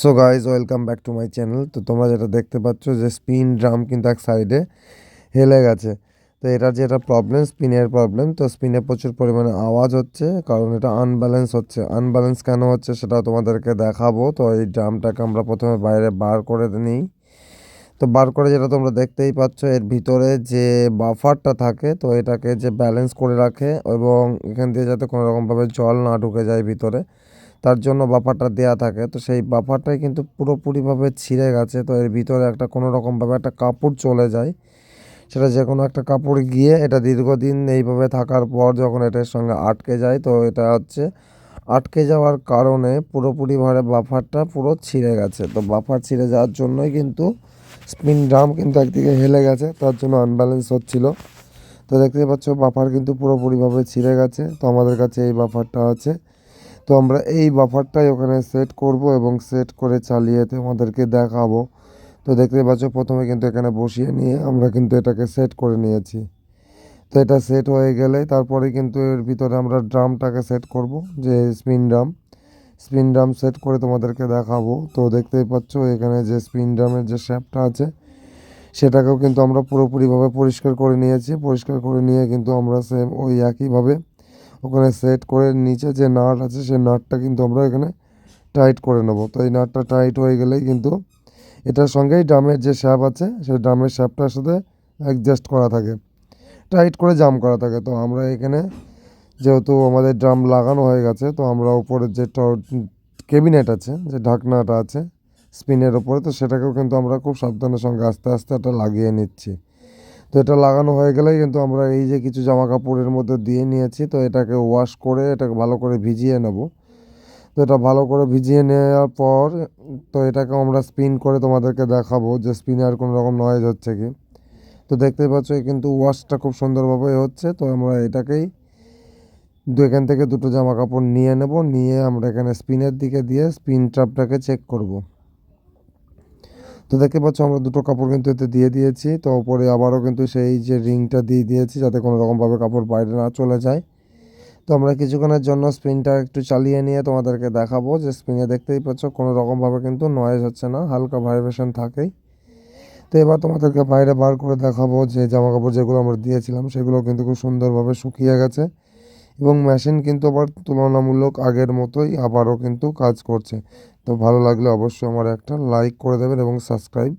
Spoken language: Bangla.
So guys welcome back to my channel তো তোমরা যেটা দেখতে পাচ্ছ যে স্পিন ড্রাম কিন্তু এক সাইডে হেলে গেছে। তো এটার যেটা প্রবলেম স্পিনের প্রবলেম তো স্পিনে প্রচুর পরিমাণে আওয়াজ হচ্ছে, কারণ এটা আনব্যালেন্স হচ্ছে। আনব্যালেন্স কেন হচ্ছে সেটা তোমাদেরকে দেখাবো। তো এই ড্রামটাকে আমরা প্রথমে বাইরে বার করে নিই। তো বার করে যেটা তোমরা দেখতেই পাচ্ছ, এর ভিতরে যে বাফারটা থাকে, তো এটাকে যে ব্যালেন্স করে রাখে এবং এখান দিয়ে যাতে কোনো রকমভাবে জল না ঢুকে যায় ভিতরে। তার জন্য বাফারটা দেয়া থাকে। তো সেই বাফারটাই কিন্তু পুরোপুরিভাবে ছিঁড়ে গেছে। তো এর ভিতরে একটা কোনো রকমভাবে একটা কাপড় চলে যায়। সেটা যে কোনো একটা কাপড় গিয়ে এটা দীর্ঘদিন এইভাবে থাকার পর যখন এটার সঙ্গে আটকে যায়, তো এটা হচ্ছে আটকে যাওয়ার কারণে পুরোপুরিভাবে বাফারটা পুরো ছিঁড়ে গেছে। তো বাফার ছিঁড়ে যাওয়ার জন্যই কিন্তু স্পিন ড্রাম কিন্তু একদিকে হেলে গেছে, তার জন্য আনব্যালেন্স হচ্ছিল। তো দেখতে পাচ্ছ বাফার কিন্তু পুরোপুরিভাবে ছিঁড়ে গেছে। তো আমাদের কাছে এই বাফারটা আছে। তো আমরা এই বাফারটাই ওখানে সেট করব এবং সেট করে চালিয়ে তোমাদেরকে দেখাবো। তো দেখতে পাচ্ছ, প্রথমে কিন্তু এখানে বসিয়ে নিয়ে আমরা কিন্তু এটাকে সেট করে নিয়েছি। তো এটা সেট হয়ে গেলে তারপরে কিন্তু এর ভিতরে আমরা ড্রামটাকে সেট করব, যে spin drum spin drum set করে তোমাদেরকে দেখাবো। তো দেখতেই পাচ্ছ, এখানে যে স্পিন ড্রামের যে শ্যাপটা আছে, সেটাকেও কিন্তু আমরা পুরোপুরিভাবে পরিষ্কার করে নিয়েছি। পরিষ্কার করে নিয়ে কিন্তু আমরা সেম ওই একইভাবে ওখানে সেট করে নিচে যে নাট আছে, সেই নাটটা কিন্তু আমরা এখানে টাইট করে নেব। তো এই নাটটা টাইট হয়ে গেলেই কিন্তু এটার সঙ্গেই ড্রামের যে শ্যাপ আছে, সেই ড্রামের শ্যাপটার সাথে অ্যাডজাস্ট করা থাকে। টাইট করে জাম করা থাকে। তো আমরা এখানে যেহেতু আমাদের ড্রাম লাগানো হয়ে গেছে, তো আমরা উপরের যে কেবিনেট আছে, যে ঢাকনাটা আছে স্পিনের ওপরে তো সেটাকেও কিন্তু আমরা খুব সাবধানের সঙ্গে আস্তে আস্তে এটা লাগিয়ে নিচ্ছি। তো এটা লাগানো হয়ে গেলেই কিন্তু আমরা এই যে কিছু জামা কাপড়ের মধ্যে দিয়ে নিয়েছি, তো এটাকে ওয়াশ করে এটাকে ভালো করে ভিজিয়ে নেব। তো এটা ভালো করে ভিজিয়ে নেওয়ার পর, তো এটাকে আমরা স্পিন করে তোমাদেরকে দেখাবো যে স্পিনে আর কোনো রকম নয়েজ হচ্ছে কি। তো দেখতেই পাচ্ছ কিন্তু ওয়াশটা খুব সুন্দরভাবে হচ্ছে, তো আমরা এটাকেই এখান থেকে দুটো জামা কাপড় নিয়ে নেব, নিয়ে আমরা এখানে স্পিনের দিকে দিয়ে স্পিন ট্রাপটাকে চেক করব। তো দেখতে পাচ্ছ, আমরা দুটো কাপড় কিন্তু এতে দিয়ে দিয়েছি। তো ওপরে আবারও কিন্তু সেই যে রিংটা দিয়ে দিয়েছি, যাতে কোনো রকমভাবে কাপড় বাইরে না চলে যায়। তো আমরা কিছুক্ষণের জন্য স্পিনটা একটু চালিয়ে নিয়ে তোমাদেরকে দেখাবো। যে স্পিনে দেখতেই পাচ্ছ, কোনো রকমভাবে কিন্তু নয়েজ হচ্ছে না, হালকা ভাইব্রেশন থাকেই। তো এবার তোমাদেরকে বাইরে বার করে দেখাবো যে জামা কাপড় যেগুলো আমরা দিয়েছিলাম, সেগুলো কিন্তু খুব সুন্দরভাবে শুকিয়ে গেছে। এবং মেশিন কিন্তু আবার তুলনামূলক আগের মতোই আবারও কিন্তু কাজ করছে। তো ভালো লাগলে অবশ্যই আমার একটা লাইক করে দেবেন এবং সাবস্ক্রাইব